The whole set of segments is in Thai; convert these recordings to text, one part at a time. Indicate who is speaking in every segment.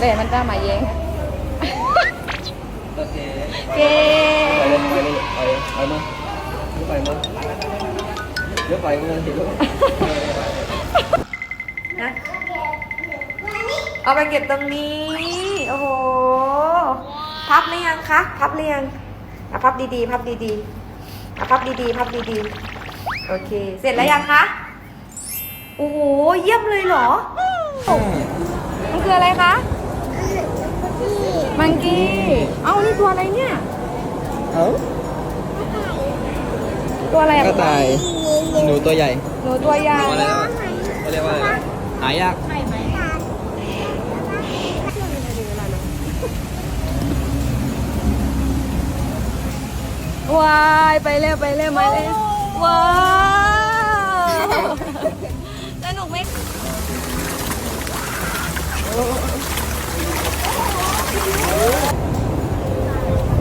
Speaker 1: เดี๋ยวมันจะมาเย้ง
Speaker 2: โอเค
Speaker 1: เก๋
Speaker 2: ไปเลยไปเลยไปไปมาไปมาเดี๋ยวไปมาเห็นลูก
Speaker 1: นะเอาไปเก็บตรงนี้ โอ้โห พับหรือยังคะ พับหรือยังอะพับดีๆ พับดีๆอะพับดีๆ พับดีๆ โอเค เสร็จแล้วยังคะ โอ้โห เยี่ยมเลยเหรอ มันคืออะไรคะมั งกี้ เอ้านี่ตัวอะไรเนี่ย
Speaker 2: เอ้า
Speaker 1: ตัวอะไรอะ
Speaker 2: กระต่ายหนูตัวใหญ่
Speaker 1: หนูตัวยาว
Speaker 2: อะไรนะเขาเรียกว่าอะไรนะหายาก
Speaker 1: ว้ายไปเร็วไปเร็วมาเร็วว้าวสนุกไหม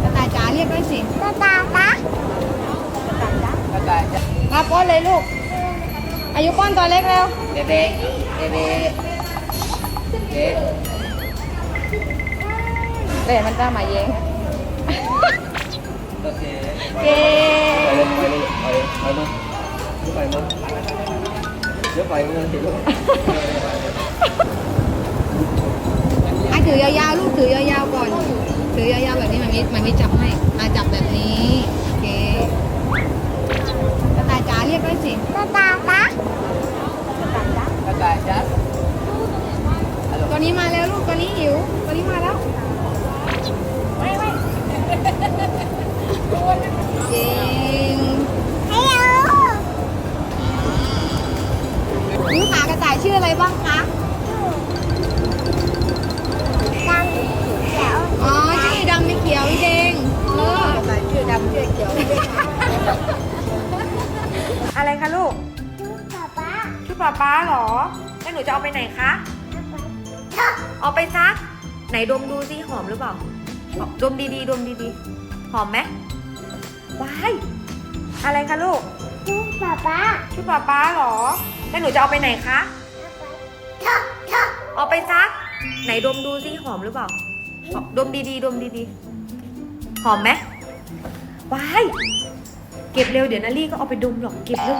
Speaker 1: กระต่ายจ๋าเรียกด้วยสิกระต่ายจ๋าก
Speaker 2: ระต่ายจะ
Speaker 1: มาป้อนเลยลูก อายุป้อนตัวเล็กเร็ว
Speaker 2: เด็กเด็กเด็กเด็กเด็ก
Speaker 1: เดี๋ยวมันจะมาเย้ง
Speaker 2: โอเค
Speaker 1: เก๋
Speaker 2: ไปเลยไปเลยไปไปมาไปมาเดี๋ยวไปมาเห็นลูก
Speaker 1: อะ ถือยาวๆลูกถือยาวๆก่อน ถือยาวๆแบบนี้มันมีมันมีจับให้มาจับแบบนี้โอเคกระต่ายจ๋าเรียกด้วยสิกระต่ายจ๋าก
Speaker 2: ระต่ายจ้ะ
Speaker 1: ตัวนี้มาแล้วลูกตัวนี้หิวตัวนี้มาแล้วไม่ไม่จริงฮัลโหลลูกหมากระต่ายชื่ออะไรบ้างคะ ป๊าป๊าเหรอแล้วหนูจะเอาไปไหนคะ เอาไปซัก ไหนดมดูสิหอมหรือเปล่า ดมดีๆ ดมดีๆ หอมไหมว้ายอะไรคะลูกชื่อป๊าป๊าเหรอ แล้วหนูจะเอาไปไหนคะ เอาไปซัก ไหนดมดูสิหอมหรือเปล่า ดมดีๆ ดมดีๆ หอมไหมว้ายเก็บเร็วเดี๋ยวนารี่ก็เอาไปดมหรอก เก็บเร็ว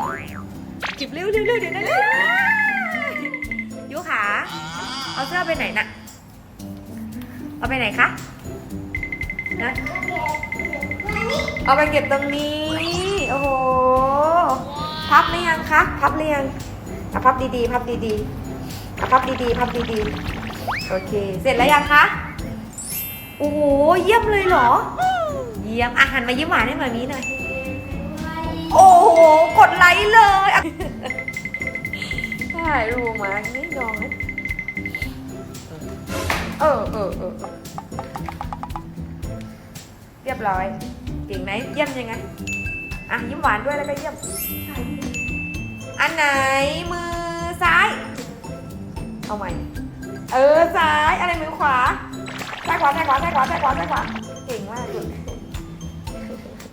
Speaker 1: เก็บเร็วเร็วเร็วเดี๋ยวนารี่ เอาเสื้อไปไหนน่ะ เอาไปไหนคะนะเอาไปเก็บตรงนี้ โอ้โห พับหรือยังคะ พับหรือยังอะพับดีๆ พับดีๆอะพับดีๆ พับดีๆ โอเค เสร็จแล้วยังคะ โอ้โห เยี่ยมเลยเหรอ เยี่ยมอาหารมายิ้มหวานให้หมามีหน่อย โอ้โห กดไลค์เลยถ่ายรูปมาไม่ยอมนะ เออเออเออเรียบร้อย เก่งไหมเยี่ยมยังไง อะยิ้มหวานด้วยแล้วก็เยี่ยม อันไหนมือซ้าย เอาใหม่ เออซ้าย อะไรมือขวาซ้ายขวาซ้ายขวาซ้ายขวาซ้ายขวาซ้ายขวา